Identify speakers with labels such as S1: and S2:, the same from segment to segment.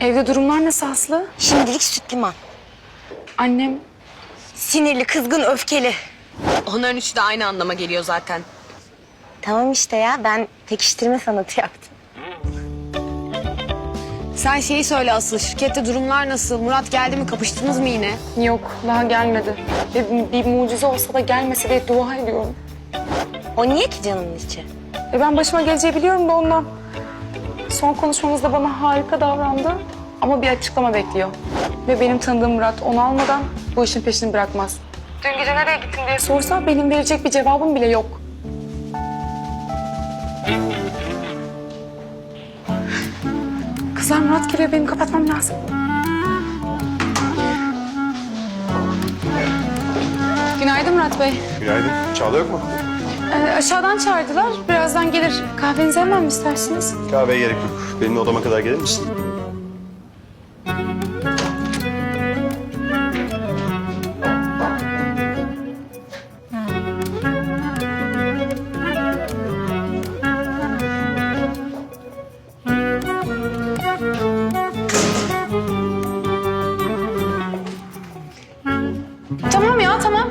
S1: Evde durumlar nasıl Aslı?
S2: Şimdilik süt liman.
S1: Annem
S2: Sinirli, kızgın, öfkeli.
S3: Onların üçü de aynı anlama geliyor zaten.
S2: Tamam işte ya ben pekiştirme sanatı yaptım.
S3: Sen şeyi söyle asıl şirkette durumlar nasıl? Murat geldi mi? Kapıştınız mı yine?
S1: yok daha gelmedi. Ve bir mucize olsa da gelmese diye dua ediyorum.
S2: O niye ki canımın içi?
S1: Ve ben başıma geleceği biliyorum da ondan. Son konuşmamızda bana harika davrandı ama bir açıklama bekliyor. Ve benim tanıdığım Murat onu almadan bu işin peşini bırakmaz. Dün gece nereye gittin diye sorsa benim verecek bir cevabım bile yok. Kızlar Murat geliyor benim kapatmam lazım. Günaydın Murat Bey.
S4: Günaydın. Çağla yok mu?
S1: Ee, aşağıdan çağırdılar. Birazdan gelir. Kahvenizi hemen mi istersiniz?
S4: Kahveye gerek yok. Benim odama kadar gelir misin?
S1: Tamam ya tamam.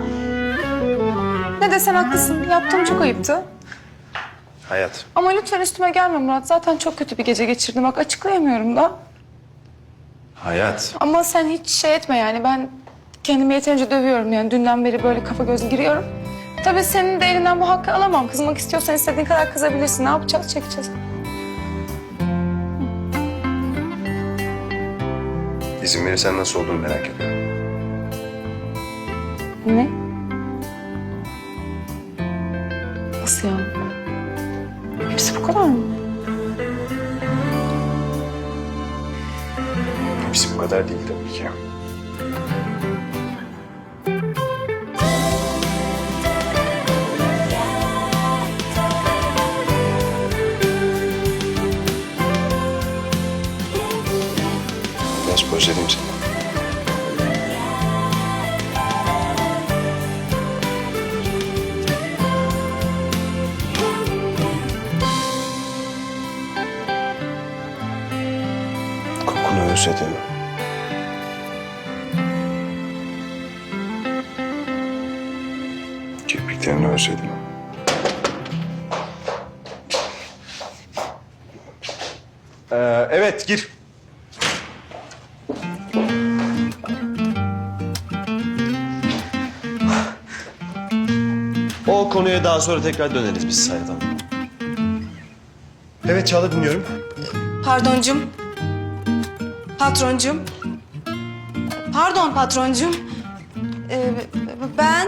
S1: Ne desen haklısın. Yaptığım çok ayıptı.
S4: Hayat.
S1: Ama lütfen üstüme gelme Murat. Zaten çok kötü bir gece geçirdim. Bak açıklayamıyorum da.
S4: Hayat.
S1: Ama sen hiç şey etme yani. Ben kendimi yeterince dövüyorum yani. Dünden beri böyle kafa göz giriyorum. Tabii senin de elinden bu hakkı alamam. Kızmak istiyorsan istediğin kadar kızabilirsin. Ne yapacağız? Çekeceğiz.
S4: İzin verirsen nasıl olduğunu merak ediyorum.
S1: Ne? Nasıl? Hepsi bu kadar mı?
S4: Hepsi bu kadar değil tabii ki. Biraz özledim seni. Kokunu özledim. Kirpiklerini özledim. Ee, evet gir.
S5: O konuya daha sonra tekrar döneriz biz Sayın Hanım.
S4: Evet Çağla dinliyorum.
S6: Pardoncum. Patroncum. Pardon patroncum. Ee, ben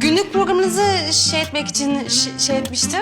S6: günlük programınızı şey etmek için şey etmiştim.